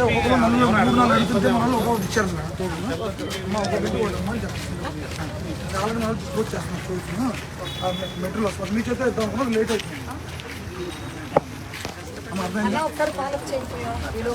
అదే ఒక్కొక్కరు నన్ను మూడు నాలుగు అడుగుతుంటే మనల్ని ఒక్కొక్కటి ఇచ్చారు సార్ తోడు అమ్మ ఒక పెట్టి కొట్టమ్మని చెప్తాను ఆల్రెడీ మనం పూర్తి చేస్తున్నాం చూస్తున్నాం మెట్రోలో వస్తారు మీ చేత ఇద్దాం అనుకున్నా లేట్ అవుతుంది అమ్మ అర్థమైంది అలా ఒక్కరు ఫాలో చేయకపోయా వీడియో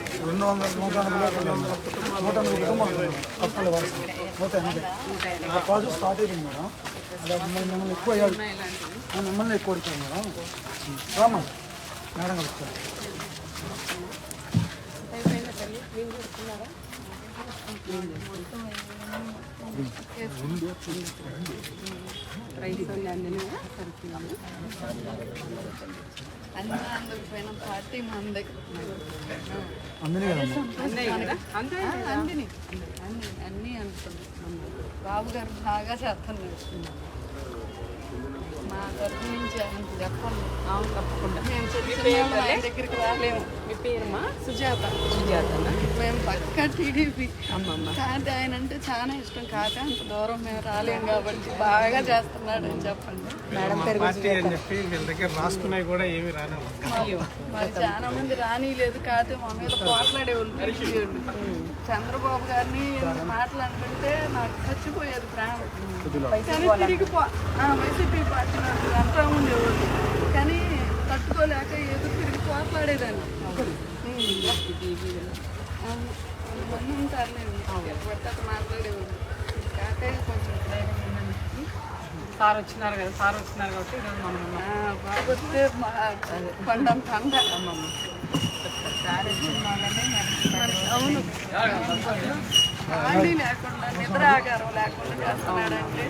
రెండు వందల నూట ఎనభై కుటుంబాలు కష్టాలు వరుస నూట ఎనభై ఆ ప్రాజెక్ట్ స్టార్ట్ అయింది మేడం అలా మిమ్మల్ని మిమ్మల్ని ఎక్కువ అయ్యాడు మిమ్మల్ని ఎక్కువ అడిగాను మేడం రామా మేడం కలుస్తారు అన్న అందరికి పోయిన పార్టీ మా అందరికి అందునే అందిని అన్ని అన్నీ అనుకున్నాం బాబు గారు బాగా చేస్తున్నారు. మా తరఫు నుంచి చెప్పండి. అవును తప్పకుండా. మేము ఆయన దగ్గరికి రాలేము. మీ పేరుమా? సుజాత. సుజాతనా? మేము పక్క టీడీపీ. అమ్మమ్మ. కాంతి ఆయన అంటే చాలా ఇష్టం. కాంతి అంత దూరం మేము రాలేము కాబట్టి బాగా చేస్తున్నాడు అని చెప్పండి. మేడం పేరు అని చెప్పి వీళ్ళ దగ్గర రాసుకున్నాయి కూడా ఏమీ రాలేదు అయ్యో మరి చాలా మంది రానిలేదు కాదు మా మీద పోట్లాడేవాళ్ళు పిలిచేవాళ్ళు. చంద్రబాబు గారిని ఎన్ని మాటలు అంటుంటే నాకు చచ్చిపోయేది ప్రాణం. కానీ తిరిగి పో- ఆ, వైసీపీ పార్టీ నాకు అంటా ఉండేవాళ్ళు. కానీ తట్టుకోలేక ఎదురు తిరిగి పోట్లాడేదాన్ని. కాకపోతే కొంచెం సార్ వచ్చినారు కదా సార్ వచ్చినారు కాబట్టి ఈరోజు మనం బాగొస్తే పండం పండ అవును. ఖాళీ లేకుండా నిద్ర ఆగారం లేకుండా చేస్తున్నాడంటే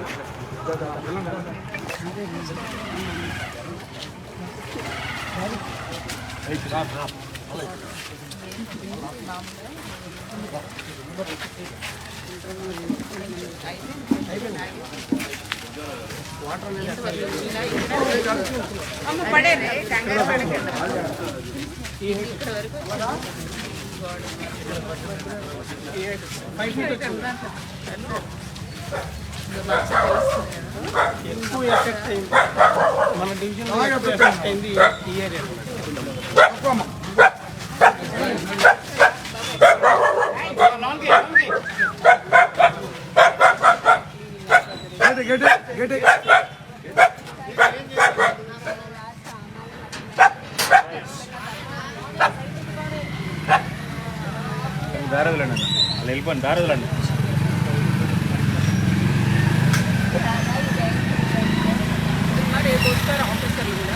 అమ్మ పడేది కంగారు పడకండి. ఎక్కువ ఎఫెక్ట్ అయింది మన డివిజన్ ఎఫెక్ట్ అయింది ఈ ఏరియా గేట్ గేట్ గేట్ దారదులండి అలా వెళ్ళిపోండి దారదులండి రేపు వస్తారు ఆఫీసర్లు కూడా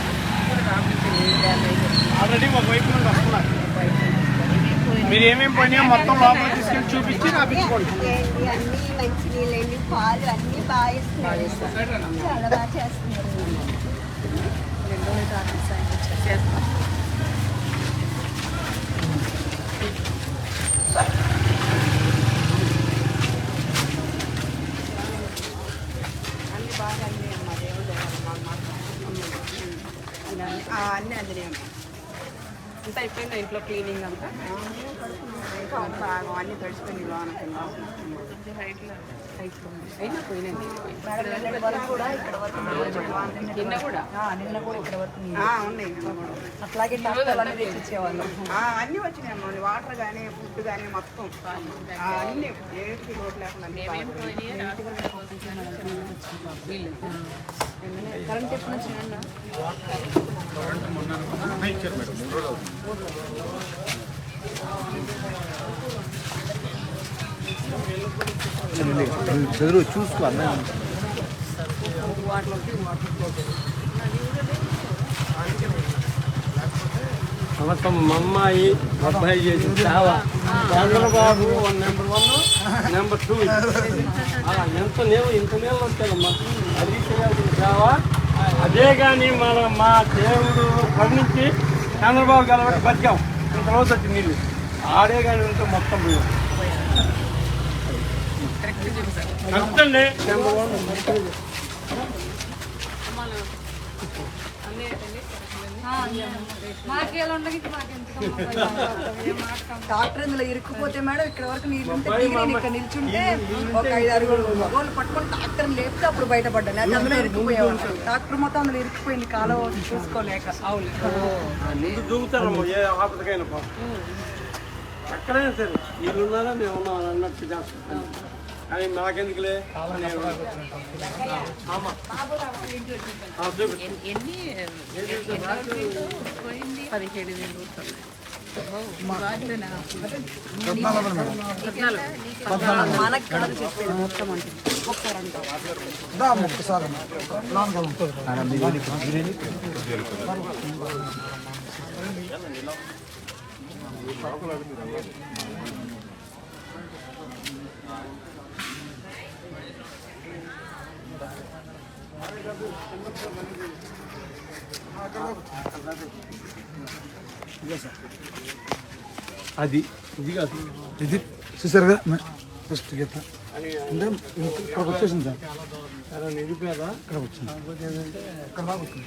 ఆల్రెడీ ఒక వైపు నుండి వస్తున్నారు మీరు ఏమేమి పోయినా మొత్తం లోపల తీసుకెళ్ళి చూపించి రాపించుకోండి అన్ని మంచినీళ్ళండి పాలు అన్ని బాగా ఇస్తున్నారు చాలా బాగా చేస్తున్నారు చేస్తాం అన్ని బాగా అన్నీ అమ్మ దేవుడు అన్నీ అందినాయి అమ్మ అంతా అయిపోయిందా ఇంట్లో క్లీనింగ్ అంతా? అన్ని కింద అయినా పోయినండి నిన్న కూడా? నిన్న కూడా ఇక్కడ వరకు ఆ, ఉన్నాయి. నిన్న కూడా. అట్లాగే తెచ్చిచ్చేవాళ్ళం. అన్నీ వచ్చినాయి వాటర్ కానీ ఫుడ్ కానీ మొత్తం. అన్ని ఏది లోటు లేకుండా కరెంట్ ఎప్పుడు నుంచి అన్న ఇచ్చారు మేడం చదువు చూసుకో అన్న మొత్తం మా అమ్మాయి అబ్బాయి చేసిన సేవ Chandrababu one number one number two అలా ఎంత నేవు ఇంత నీళ్ళు వచ్చాదమ్మా అది సేవ అదే కానీ మన మా దేవుడు కరుణించి చంద్రబాబు గెలబట్టి బతికాం. ఇంత రోజు వచ్చి నీళ్ళు. ఆడే కానీ ఉంటే మొత్తం కరెక్ట్ అండి నెంబర్ వన్ డాక్టర్ ఇందులో ఇరుక్కుపోతే మేడం ఇక్కడ వరకు నీళ్ళు ఇక్కడ నిల్చుంటే ఒక ఐదు అరుగులు గోళ్ళు పట్టుకొని డాక్టర్ లేపితే అప్పుడు బయటపడ్డాను. లేకపోతే అందులో ఇరుక్కుపోయేవాడు డాక్టర్ మొత్తం అందులో ఇరుక్కుపోయింది కాలువ చూసుకోలేక. ఎక్కడైనా సరే వీళ్ళు ఉన్నారా మేము ఉన్నాం అన్నట్టు చేస్తాం కానీ మాకెందుకులే. పదిహేడు వేలు రూపాయలు అది. ఇది కాదు. ఇది. చూసారుగా ఫస్ట్ గీత అంటే ఇక్కడికి వచ్చేసింది సార్. నిరుపేద ఇక్కడికి వచ్చింది. ఇక్కడ దాకా వచ్చింది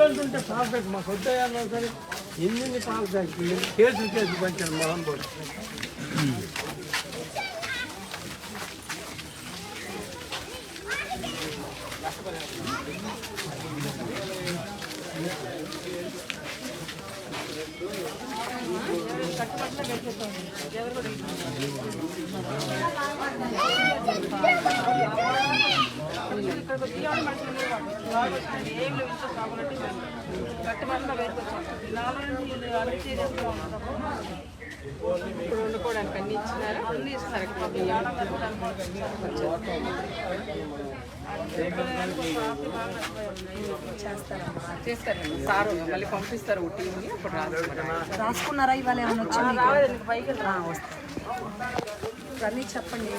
కులాలు బాబు మాకు వద్దయ్యా సరే ఎన్ని ఆవిడ కూడా నా కేసు అమ్మ ఇలాగా ఇన్ని వద్దంటుంటే పాలు పెట్టి మాకు వద్దయ్యన్నా సరే ఎన్ని ఇప్పుడు వండుకోవడానికి అన్ని ఇచ్చినారు? అన్ని ఇస్తారు ఇక్కడ. బియ్యం చేస్తారండి సారు మళ్ళీ పంపిస్తారు టీంని అప్పుడు రాసుకున్నారా ఇవాళ ఏమైనా వచ్చి అన్నీ చెప్పండి.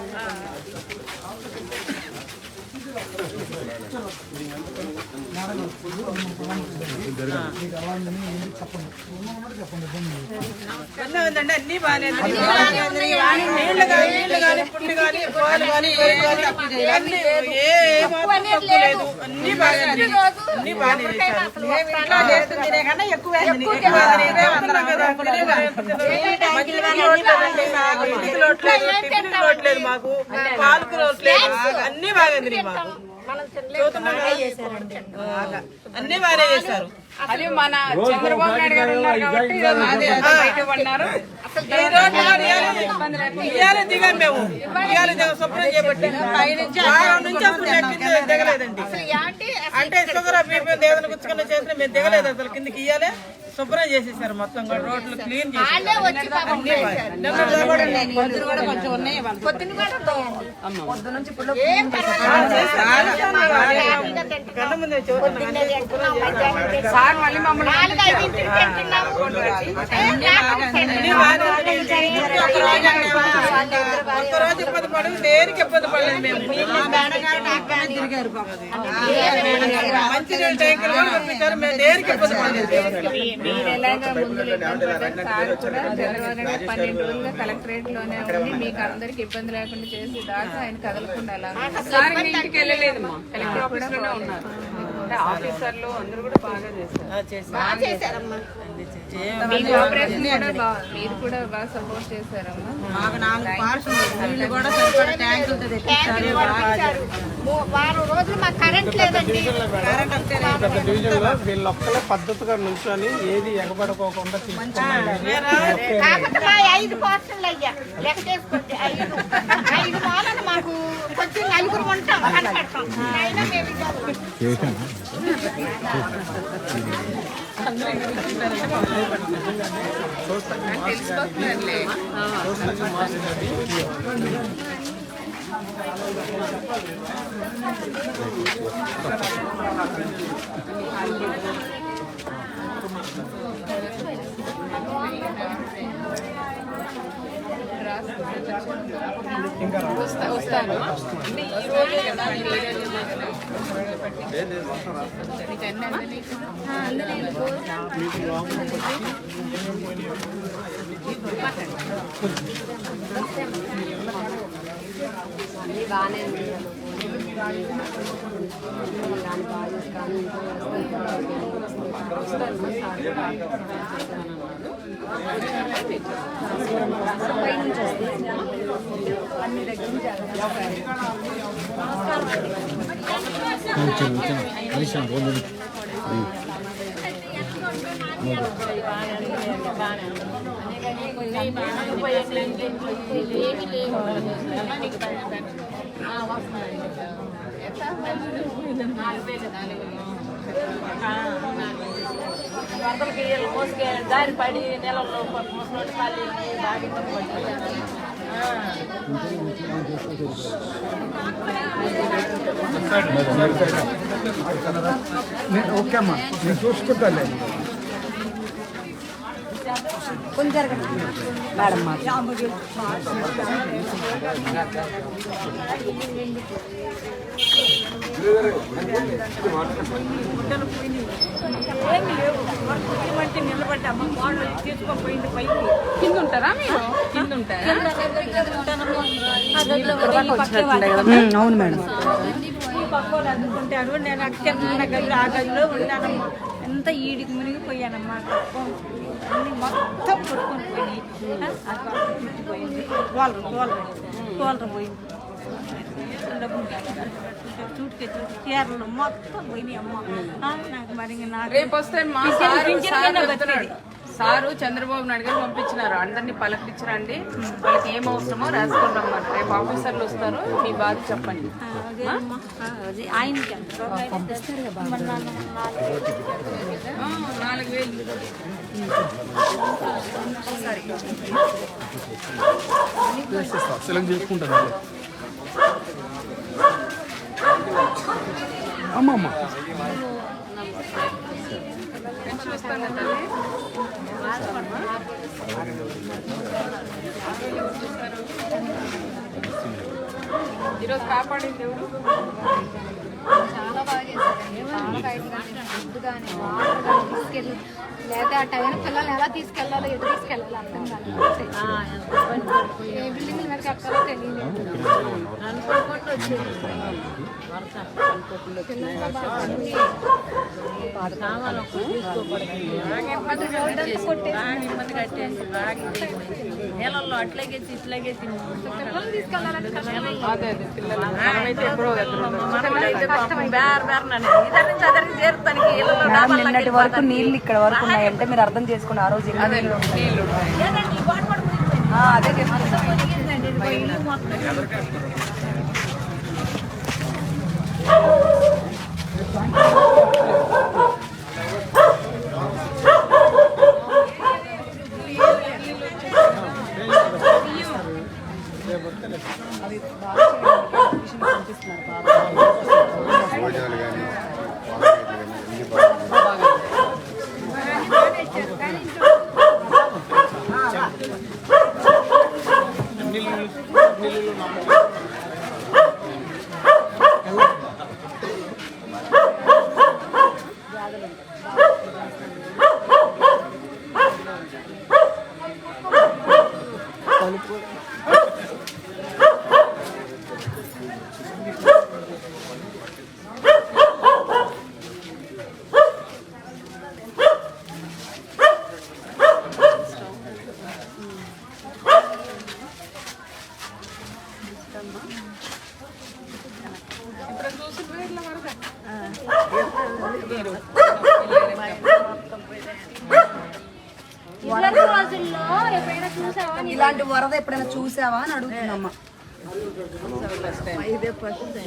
ఉన్నదండి అన్ని బాగానే నీళ్ళు కానీ నీళ్ళు కానీ పుండి కానీ పాలు కానీ పెరుగు కానీ అన్ని ఏ మాత్రం తక్కువ లేదు. అన్ని బాగానే అన్ని బాగానే చేశారు. మేము ఇంట్లో చేస్తుంది తినే కన్నా ఎక్కువ చెప్తున్నాం కదా మంచిగా లోట్లేదండి మాకు పాలకు లోట్లేదు అన్ని బాగానే మాకు. బాగా. అన్ని బాగానే చేశారు. అది మన చంద్రబాబు నాయుడు గారు ఉన్నారు కాబట్టి ఈరోజు మాది అంతా బయట పడినారు. ఈ రోజు మరి ఇయ్యాల- ఇయ్యాల దిగాం మేము. ఇయ్యాల దిగ శుభ్రం చేపట్టి వారం నుంచి కింద. దిగలేదండి. అంటే షుగర్ బీపీ ఏదైనా గుచ్చుకున్న చేసిన మేము దిగలేదు అసలు కిందకి ఇయ్యాలే శుభ్రం చేసేసారు మొత్తం కూడా రోడ్లు క్లీన్ తింటున్నాం. ఒక్కరోజు ఇబ్బంది పడదు దేనికి ఇబ్బంది పడలేదు మేము మంచి నీళ్ళు ట్యాంకులు కూడా పంపించారు మేము దేనికి ఇబ్బంది పడలేదు పన్నెండు రోజులుగా కలెక్టరేట్లోనే ఉంది మీకు అందరికి ఇబ్బంది లేకుండా చేసి దాకా ఆయన కదలకుండా అలా సార్ ఇంటికి వెళ్ళలేదు కలెక్టర్ ఆఫీస్లోనే ఉన్నారు. అంటే ఆఫీసర్లు అందరూ కూడా బాగా చేశారు. బాగా చేశారమ్మా. కూడా బాగా మీరు కూడా బాగా సపోర్ట్ చేశారమ్మా. మాకు నాలుగు పార్స్ నీళ్ళు కూడా సరిపడా ట్యాంకులతో ట్యాంకులు కూడా ఇచ్చారు. మూ- వారం రోజులు మాకు కరెంట్ లేదండి. గత డివిజన్లో వీళ్ళొక్కలే పద్ధతిగా నుంచొని ఏది ఎగబడుకోకుండా మా ఐదు పోస్టులు అయ్యా. లెక్క చేసుకుంటే ఐదు. ఐదు వాళ్ళని మాకు తెలిసిపోతున్నారులే నలుగురు ఉంటాం కనపడతాం అయినా మేము ఇంకా తెలిసిపోతున్నారులే వస్తా- వస్తాను. కదా ఈ రోజే కదా. నాలుగు అన్నీ అందరినీ వరదలకి వీళ్ళు మోసుకే దారి పడి నెలల్లో ముసలోటి పల్లి బాగా ఓకే అమ్మా నేను చూసుకుంటాను మేడం మా ఏమీ లేవు. మంచి నిలబడ్డాము వాళ్ళు తీసుకొని పైకి. కింద ఉంటారా మీరు? కింద ఉంటారా అవును మేడం. ఈ పక్కన అందుకుంటారు. నేను అక్కడ గదిలో ఆ గదిలో ఉన్నానమ్మా. ఎంత ఈడికి మునిగిపోయానమ్మా అన్ని మొత్తం పట్టుకొని పోయి పుట్టిపోయింది తోలరు తోలరు తోలరు పోయింది. చీరలు మొత్తం పోయినాయి అమ్మ. నాకు మరి రేపు వస్తే మా సారు చంద్రబాబు నాయుడు గారు పంపించినారు. అందరినీ పలకరించరండి. వాళ్ళకి ఏం అవసరమో రాసుకొని రమ్మని రేపు ఆఫీసర్లు వస్తారు. మీ బాధ చెప్పండి. నాలుగు వేలు. సెలెక్ట్ చేసుకుంటాను. అమ్మమ్మ. పెన్షన్ తల్లి ఈరోజు కాపాడింది ఎవరు? చాలా బాగా చేశారండి చాలా బయట ఫుడ్ కానీ వాటర్ కానీ తీసుకెళ్ళి లేదా ఆ టైం పిల్లల్ని ఎలా తీసుకెళ్ళాలో ఎటు తీసుకెళ్ళాలో అర్థం కాదు ఏ బిల్డింగ్ మీద కట్టాలో తెలియలేదు పిల్లలతో బాగా ఉంది. ఇబ్బంది కట్టేసి బాగా నీళ్ళల్లో అట్లాగే ఇట్లాగే పిల్లల్ని తీసుకెళ్ళాలంటే ఎప్పుడో ఇద్దరి నుంచి అదరికి చేరుతానికి ఇళ్ళలో మేడం నిన్నటి వరకు నీళ్ళు ఇక్కడ వరకు ఉన్నాయంటే మీరు అర్థం చేసుకోండి ఆ రోజు ఎన్ని అదే నీళ్ళు ఉన్నాయి. ఆ, ఇల్లు మొత్తం. Olha o చూసావా అని అడుగుతుందమ్మా ఇదే ఫస్ట్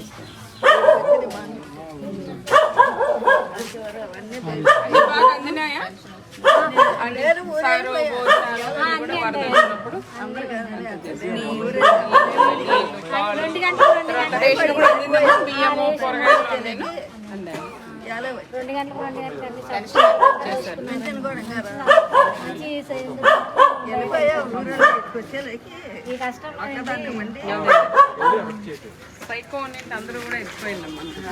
బాగా అందినాయా సారు భోజనాలు కూడా వరద వచ్చినప్పుడు రెండు గంటలు రెండు గంటలు రేషన్ కూడా అందిందమ్మా బియ్యము కూరగాయలు అందేనా అందాయి రెండు గంటలు రెండు గంటలు అన్ని చేశారు మంచి చేసేందుకు. ఈ కష్టం సైకో అనేది అందరూ కూడా ఇంతకుముందు ఉండింది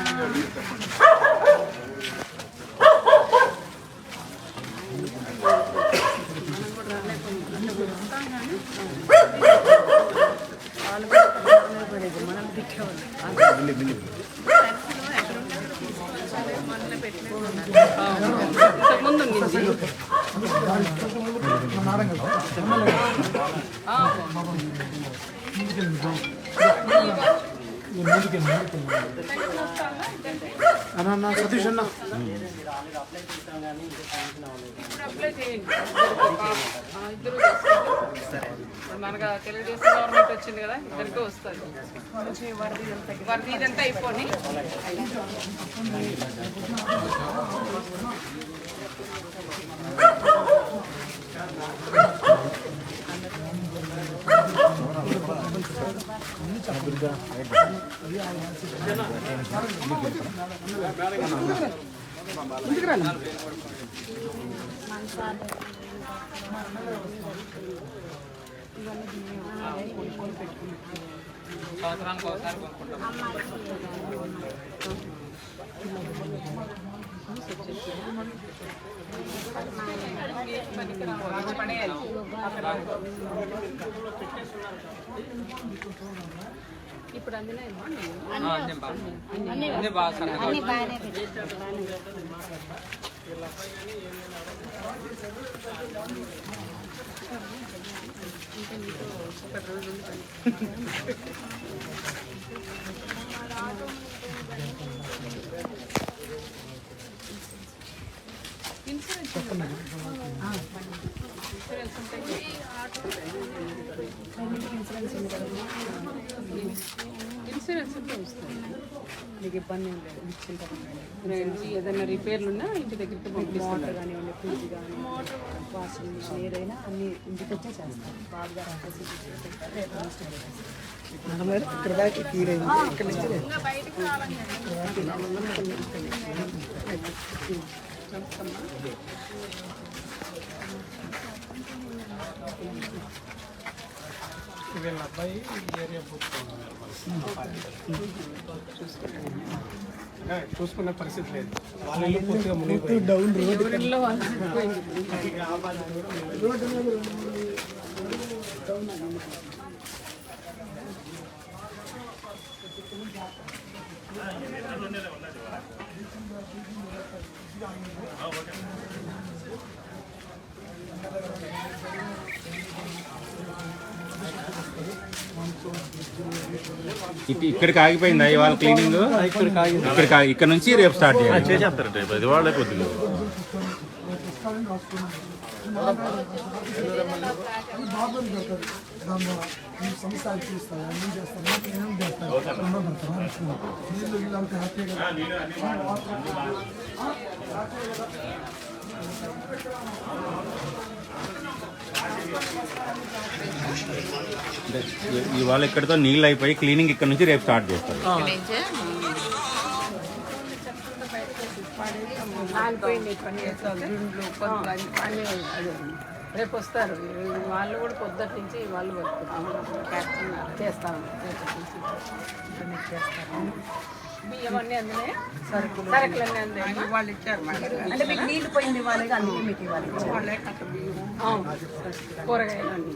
ఆ, అన్న సతీష్ అన్న. మనకు తెలుగుదేశం గవర్నమెంట్ వచ్చింది కదా ఇద్దరికి వస్తుంది వరది ఇదంతా అయిపోయి సంవత్సరానికి ఒకసారి కొనుక్కుంటాం పడేయాలి ఇప్పుడు అన్ని. బాగా. సన్నగా అన్ని బాగానే పెట్టారు. ఇన్సూరెన్స్ ఉంటే వస్తుంది మీకు ఇబ్బంది ఏం లేదు. ఇచ్చిన ఏదైనా రిపేర్లు ఉన్నా ఇంటి దగ్గరికి పంపిస్తారు కానివ్వండి ఫ్రిడ్జ్ కానీ వాషింగ్ మిషన్ ఏదైనా అన్ని ఇంటికి వచ్చే చేస్తాం. బాగా ఇక్కడ దాకా ఇక్కడ నుంచి. వీళ్ళ అబ్బాయి ఏరియా పూర్తి చూసుకునే పరిస్థితి లేదు. వాళ్ళు పూర్తిగా మునిగిపోయింది డౌన్ రోడ్ ఊరిలో ఇక్కడికి ఆగిపోయిందా ఇవాళ క్లీనింగ్? ఇక్కడ ఇక్కడ నుంచి రేపు స్టార్ట్ చేయాలి. రేపు. ఇది వాళ్ళే కొద్దిగా. బాబుని పెడతారు దాని ద్వారా ఈ సంస్థ అది చూస్తారు అన్నీ చేస్తారు నాకు ఏం చేస్తారు రెండో పెడతారు నీళ్ళు వీళ్ళు అంత హ్యాపీగా ఇ- ఇవాళ ఇక్కడితో నీళ్ళు అయిపోయి క్లీనింగ్ ఇక్కడ నుంచి రేపు స్టార్ట్ చేస్తారు. ఆగిపోయింది పని చేస్తారు. అదే. రేపు వస్తారు. వాళ్ళు కూడా పొద్దుటి నుంచి వాళ్ళు నుంచి. బియ్యం అన్నీ అందినాయి? సరుకులు. సరుకులు అన్నీ అందాయి? వాళ్ళు ఇచ్చారు అంటే మీకు నీళ్ళు పోయింది ఇవ్వాలి అందుకే మీకు ఇవ్వాలి. కూరగాయలు అన్నీ.